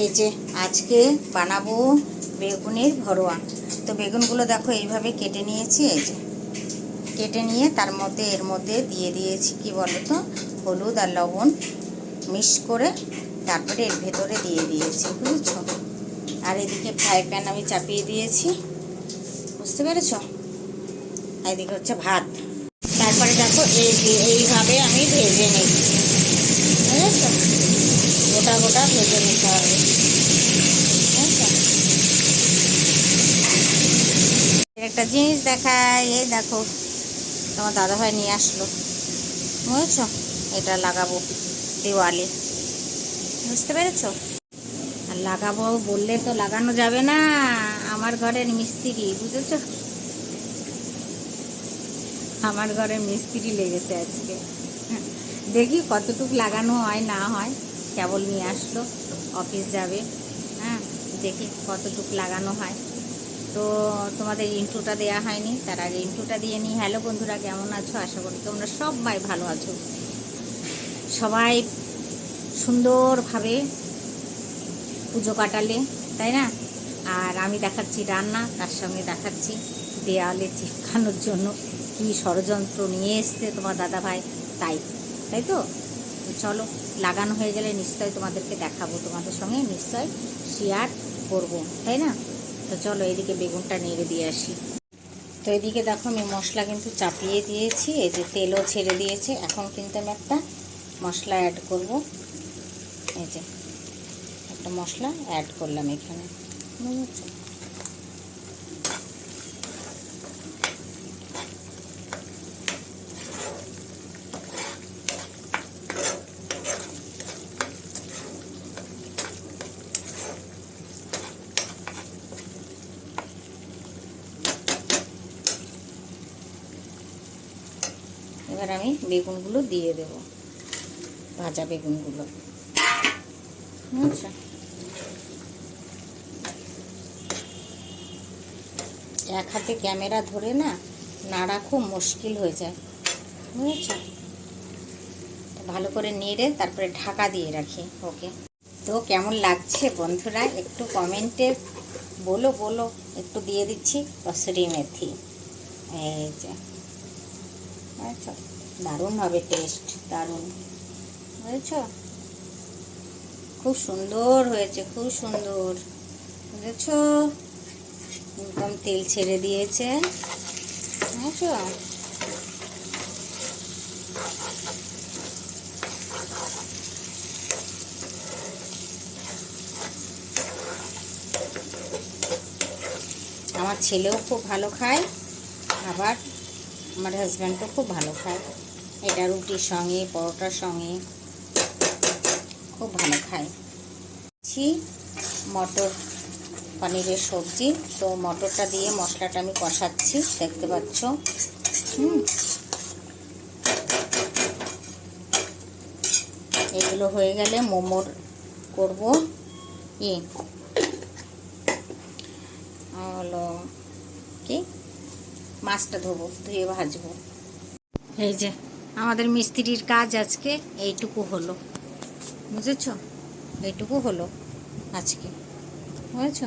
এই যে আজকে বানাবো বেগুনের ভরোয়া তো বেগুনগুলো দেখো এইভাবে কেটে নিয়েছি, এই যে। কেটে নিয়ে তার মধ্যে, এর মধ্যে দিয়ে দিয়েছি কি বলো তো হলুদ আর লবণ মিক্স করে তারপরে এর ভেতরে দিয়ে দিয়েছি, বুঝেছ? আর এদিকে ফ্রাই প্যান আমি চাপিয়ে দিয়েছি, বুঝতে পেরেছ? এদিকে হচ্ছে ভাত। তারপরে দেখো এই এইভাবে আমি ভেজে নিচ্ছি, বুঝেছ? গোটা গোটা ভেজে নিতে হবে। বুঝেছ? একটা জিনিস দেখায় এই দেখো, তোমার দাদাভাই নিয়ে আসলো। বুঝেছ? এটা লাগাবো দেওয়ালে। বুঝতে পেরেছ? আর লাগাবো বললে তো লাগানো যাবে না, আমার ঘরের মিস্ত্রি, বুঝেছ? আমার ঘরে মিস্ত্রি লেগেছে আজকে। দেখি কতটুকু লাগানো হয়, না হয়। কেবল নিয়ে আসলো, অফিস যাবে হ্যাঁ দেখি কতটুকু লাগানো হয়। তো তোমাদের ইন্ট্রোটা দেওয়া হয়নি, তার আগে ইন্ট্রোটা দিয়ে নিই। হ্যালো বন্ধুরা, কেমন আছো? আশা করি তোমরা সবাই ভালো আছো। সবাই সুন্দরভাবে পুজো কাটালে, তাই না? আর আমি দেখাচ্ছি রান্না, তার সঙ্গে দেখাচ্ছি দেয়ালে চিপকানোর জন্য কি ষড়যন্ত্র নিয়ে এসছে তোমার দাদা ভাই তাই তাই তো? তো চলো, লাগানো হয়ে গেলে নিশ্চয়ই তোমাদেরকে দেখাবো, তোমাদের সঙ্গে নিশ্চয় শেয়ার করব, তাই না? তো চলো, এদিকে বেগুনটা নেড়ে দিয়ে আসি। তো এদিকে দেখো, আমি মশলা কিন্তু চাপিয়ে দিয়েছি, এই যে তেলও ছেড়ে দিয়েছে, এখন কিন্তু আমি একটা মশলা অ্যাড করব। এই যে, একটা মশলা অ্যাড করলাম এখানে, বুঝেছ? এবার আমি বেগুনগুলো দিয়ে দেব, ভাজা বেগুনগুলো। বুঝছ এক হাতে ক্যামেরা ধরে না নাড়া খুব মুশকিল হয়ে যায়। ভালো করে নেড়ে তারপরে ঢাকা দিয়ে রাখি, ওকে? তো কেমন লাগছে বন্ধুরা, একটু কমেন্টে বলো বলো। একটু দিয়ে দিচ্ছি কসুরি মেথি। এই যে। আচ্ছা দারুণ হবে টেস্ট দারুণ। বুঝেছ? খুব সুন্দর হয়েছে, খুব সুন্দর। বুঝেছ? একদম তেল ছেড়ে দিয়েছে। বুঝেছ? আমার ছেলেও খুব ভালো খায়, আবার আমার হাজব্যান্ডও খুব ভালো খায়। এটা রুটির সঙ্গে, পরোটার সঙ্গে খুব ভালো খায়। ছি, মটর পনিরের সবজি। তো মটরটা দিয়ে মশলাটা আমি কষাচ্ছি, দেখতে পাচ্ছ? হুম। এগুলো হয়ে গেলে মোমোর করব। ই হলো কি? মাছটা ধোবো, ধুয়ে ভাজবো। এই যে, আমাদের মিস্ত্রির কাজ আজকে এইটুকু হলো। বুঝেছ? এইটুকু হলো আজকে। বুঝেছ?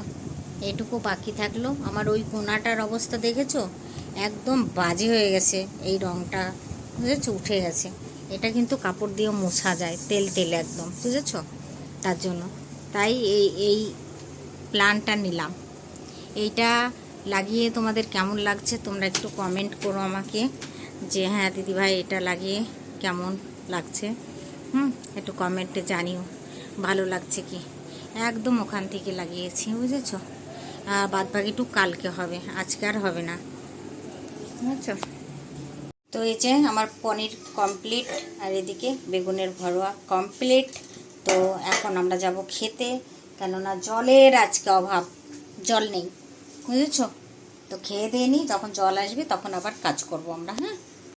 এইটুকু বাকি থাকল। আমার ওই কোনাটার অবস্থা দেখেছ? একদম বাজে হয়ে গেছে এই রঙটা বুঝেছ? উঠে গেছে। এটা কিন্তু কাপড় দিয়ে মোছা যায়, তেল তেল একদম। বুঝেছ? তার জন্য। তাই এই এই প্ল্যানটা নিলাম। এইটা লাগিয়ে তোমাদের কেমন লাগছে তোমরা একটু কমেন্ট করো আমাকে যে হ্যাঁ দিদিভাই, এটা লাগিয়ে কেমন লাগছে? হুম, একটু কমেন্টে জানিও, ভালো লাগছে কি? একদম ওখান থেকে লাগিয়েছি, বুঝেছ? বাদ বাকিটু কালকে হবে, আজকে আর হবে না, বুঝেছ? তো এই যে আমার পনির কমপ্লিট আর এদিকে বেগুনের ভরোয়া কমপ্লিট তো এখন আমরা যাব খেতে, কেননা জলের আজকে অভাব, জল নেই। বুঝেছ? তো খেয়ে দিয়ে নিই যখন জল আসবে তখন আবার কাজ করব আমরা হ্যাঁ?